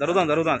జరుగుతాం జరుగుతాం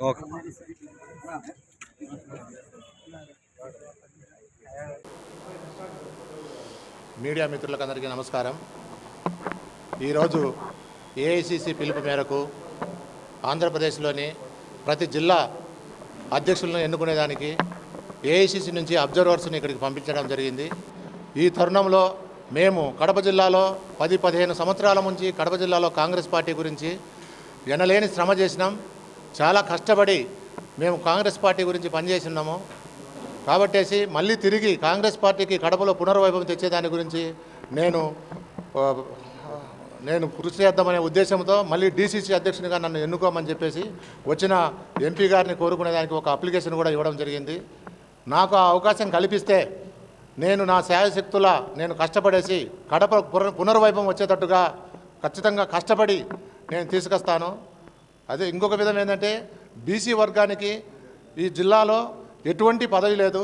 okay. Media మిత్రులకు అందరికీ నమస్కారం. ఈరోజు ఏఐసిసి పిలుపు మేరకు ఆంధ్రప్రదేశ్లోని ప్రతి జిల్లా అధ్యక్షులను ఎన్నుకునేదానికి ఏఐసిసి నుంచి అబ్జర్వర్స్ని ఇక్కడికి పంపించడం జరిగింది. ఈ తరుణంలో మేము కడప జిల్లాలో పది పదిహేను సంవత్సరాల నుంచి కడప జిల్లాలో కాంగ్రెస్ పార్టీ గురించి ఎనలేని శ్రమ చేసినాం. చాలా కష్టపడి మేము కాంగ్రెస్ పార్టీ గురించి పనిచేసినాము కాబట్టేసి మళ్ళీ తిరిగి కాంగ్రెస్ పార్టీకి కడపలో పునర్వైభవం తెచ్చేదాని గురించి నేను నేను కృషి చేద్దామనే ఉద్దేశంతో మళ్ళీ డీసీసీ అధ్యక్షునిగా నన్ను ఎన్నుకోమని చెప్పేసి వచ్చిన ఎంపీ గారిని కోరుకునే దానికి ఒక అప్లికేషన్ కూడా ఇవ్వడం జరిగింది. నాకు ఆ అవకాశం కల్పిస్తే నేను నా శాయశక్తుల నేను కష్టపడేసి కడప పునర్వైభవం వచ్చేటట్టుగా ఖచ్చితంగా కష్టపడి నేను తీసుకొస్తాను. అదే ఇంకొక విధం ఏంటంటే బీసీ వర్గానికి ఈ జిల్లాలో ఎటువంటి పదవి లేదు.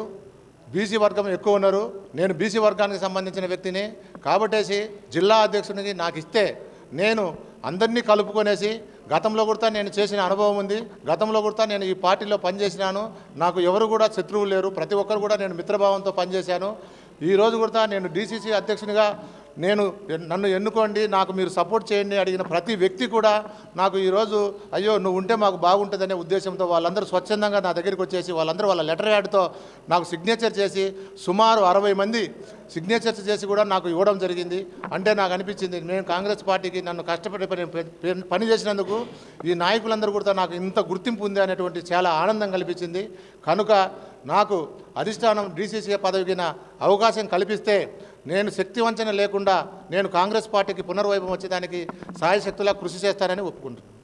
బీసీ వర్గం ఎక్కువ ఉన్నారు. నేను బీసీ వర్గానికి సంబంధించిన వ్యక్తిని కాబట్టేసి జిల్లా అధ్యక్షునికి నాకు ఇస్తే నేను అందరినీ కలుపుకొనేసి గతంలో కూడా నేను చేసిన అనుభవం ఉంది. గతంలో కూడా నేను ఈ పార్టీలో పనిచేసినాను. నాకు ఎవరు కూడా శత్రువులు లేరు. ప్రతి ఒక్కరు కూడా నేను మిత్రభావంతో పనిచేశాను. ఈ రోజు కూడా నేను డీసీసీ అధ్యక్షునిగా నేను నన్ను ఎన్నుకోండి నాకు మీరు సపోర్ట్ చేయండి అడిగిన ప్రతి వ్యక్తి కూడా నాకు ఈరోజు అయ్యో నువ్వు ఉంటే మాకు బాగుంటుందనే ఉద్దేశంతో వాళ్ళందరూ స్వచ్ఛందంగా నా దగ్గరికి వచ్చేసి వాళ్ళందరూ వాళ్ళ లెటర్ యాడ్తో నాకు సిగ్నేచర్ చేసి సుమారు అరవై మంది సిగ్నేచర్స్ చేసి కూడా నాకు ఇవ్వడం జరిగింది. అంటే నాకు అనిపించింది నేను కాంగ్రెస్ పార్టీకి నన్ను కష్టపడి పని పని- చేసినందుకు ఈ నాయకులందరూ కూడా నాకు ఇంత గుర్తింపు ఉంది అనేటువంటి చాలా ఆనందం కల్పించింది. కనుక నాకు అధిష్టానం డీసీసీ పదవికిన అవకాశం కల్పిస్తే నేను శక్తి వంచన లేకుండా నేను కాంగ్రెస్ పార్టీకి పునర్వైభవం వచ్చేదానికి సాయశక్తులా కృషి చేస్తానని ఒప్పుకుంటున్నాను.